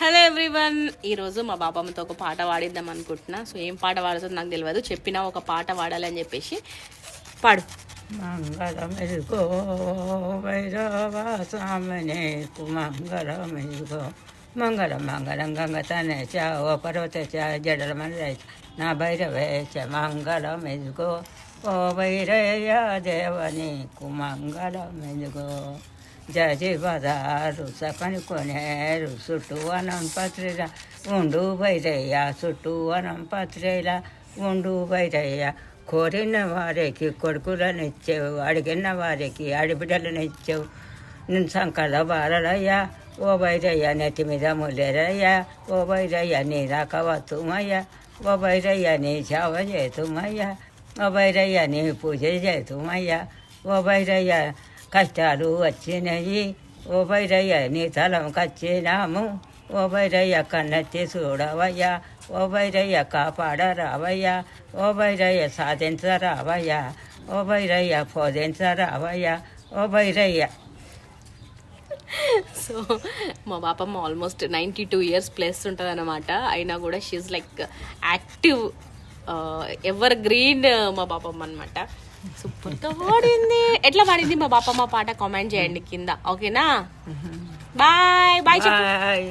Hello everyone ఈరోజు మా బాబమ్మతో ఒక పాట పాడిద్దాం అనుకుంటున్నా. సో ఏం పాట పాడుతుందో నాకు తెలియదు చెప్పినా ఒక పాట పాడాలని చెప్పేసి పాడు. మంగళమెరుగో భైరవ సామనే మంగళమెరుగో మంగళ మంగళం గంగతనే చ ఓ పర్వత చ జడల మన నా భైరవే చ మంగళం ఎదుగో ఓ భైరయ దేవని కుమంగళమెరుగో. జజి బదారు సకని కొనేరు చుట్టూ వనం పత్రిల ఉండు బైరయ్య చుట్టూ వనం పత్రిల ఉండు బైరయ్య కోరిన వారికి కొడుకులనిచ్చావు అడిగిన వారికి ఆడిబిడ్డలనిచ్చావు నేను సంకల బాలయ్యా ఓ బైరయ్య నెత్తి మీద ములేరయ్యా ఓ బైరయ్య నీ రాక వత్తుమయ్యా ఓ బైరయ్య నీ సేవ చేతుమయ్యా ఓ బైరయ్య నీ పూజ చేతుమయ్యా ఓ బైరయ్య కష్టాలు వచ్చినాయి. ఓ బైరయ్య నీ తలం కచ్చినాము. ఓ బైరయ్య కన్నెత్తి చూడవయ్యా ఓ బైరయ్య కాపాడరావయ్యా. ఓ బైరయ్య సాధించరావయ్యా. ఓ బైరయ్య పోదించరావయ్యా ఓ బైరయ్య సో మా Papamma almost ninety two years plus ఉంటుంది అనమాట అయినా కూడా she like active evergreen మా బాపమ్మ అనమాట సూపర్గా పాడింది. ఎట్లా పాడింది? మా బాపమ్మ పాట కామెంట్ చేయండి కింద. ఓకేనా బాయ్ బాయ్ బాయ్